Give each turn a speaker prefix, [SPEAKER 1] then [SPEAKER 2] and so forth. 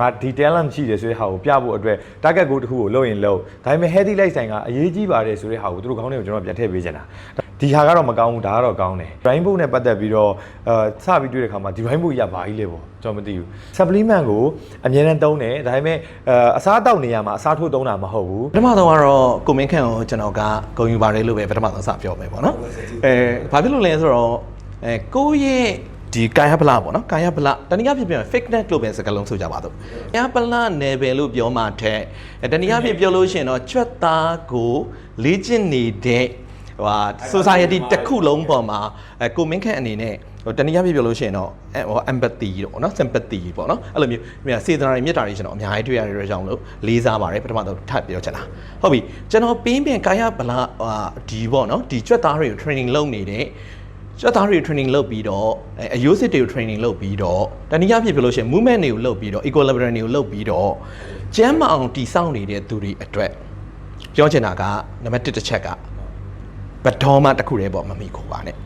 [SPEAKER 1] ငါဒီ talent ရှိတယ်ဆိုတဲ့ဟာကိုပြဖို့အတွက် target goal တစ်ခုကိုလုပ်ရင်လုပ်ဒါပေမဲ့ healthy lifestyle ကအရေးကြီးပါတယ်ဆိုတဲ့ဟာကိုသူတို့ခေါင်းထဲကိုကျွန်တော်ပြန်ထည့်ပေးချင်တာဒီဟာကတော့မကောင်းဘူးဒါကတော့ကောင်းတယ် rainbow နဲ့ပတ်သက်ပြီးတော့အဲစပြီးတွေ့တဲ့ခါမှာဒီ rainbow ကြီးကဘာကြီးလဲပေါ့ကျွန်တော်မသိဘူး supplement ကိုအများနဲ့သုံးတယ်ဒါပေမဲ့အဲအစားတောက်နေရမှာအစားထိုးသုံးတာမဟုတ်ဘူး
[SPEAKER 2] ပထမဆုံးကတော့ကိုမင်းခန့်ကိုကျွန်တော်ကဂုဏ်ယူပါတယ်လို့ပဲပထမဆုံးစပြောမယ်ပေါ့နော်အဲဘာဖြစ်လို့လဲဆိုတော့အဲကိုယ့်ရဲ့ ဒီကာယပလပေါ့နော်ကာယပလတနည်းအားဖြင့်ပြောရင် fitness လို့ပဲစကားလုံးဆိုကြပါတော့ကာယပလ level လို့ပြောမှတဲ့အဲတနည်းအားဖြင့်ပြောလို့ရှိရင်တော့ကြွက်သားကိုလေ့ကျင့်နေတဲ့ဟိုဟာ society တစ်ခုလုံးပေါ်မှာအဲကိုမင်းခန့်အနေနဲ့ဟိုတနည်းအားဖြင့်ပြောလို့ရှိရင်တော့အဲဟို empathy တော့နော် sympathy ပေါ့နော်အဲ့လိုမျိုးမြန်စေတနာတွေမြတ်တာတွေကျွန်တော်အများကြီးတွေ့ရတဲ့အတွက်ကြောင့်မလို့လေးစားပါတယ်ပထမဆုံးထပ်ပြောချင်တာဟုတ်ပြီကျွန်တော်ပင်းပြန်ကာယဗလာဟာဒီပေါ့နော်ဒီကြွက်သားတွေကို training လုပ်နေတဲ့ ကြွက်သားတွေ training လုပ်ပြီးတော့အဲအယိုးစစ်တွေကို training လုပ်ပြီးတော့တနည်းအားဖြင့်ပြောလို့ရှိရင် movement တွေကိုလုပ်ပြီးတော့ equilibrium တွေကိုလုပ်ပြီးတော့ကျန်းမအောင်တည်ဆောက်နေတဲ့သူတွေအတွက်ပြောချင်တာကနံပါတ်1တစ်ချက်ကဘတ်တော်မှတစ်ခုတည်းပေါ့မမိခိုပါနဲ့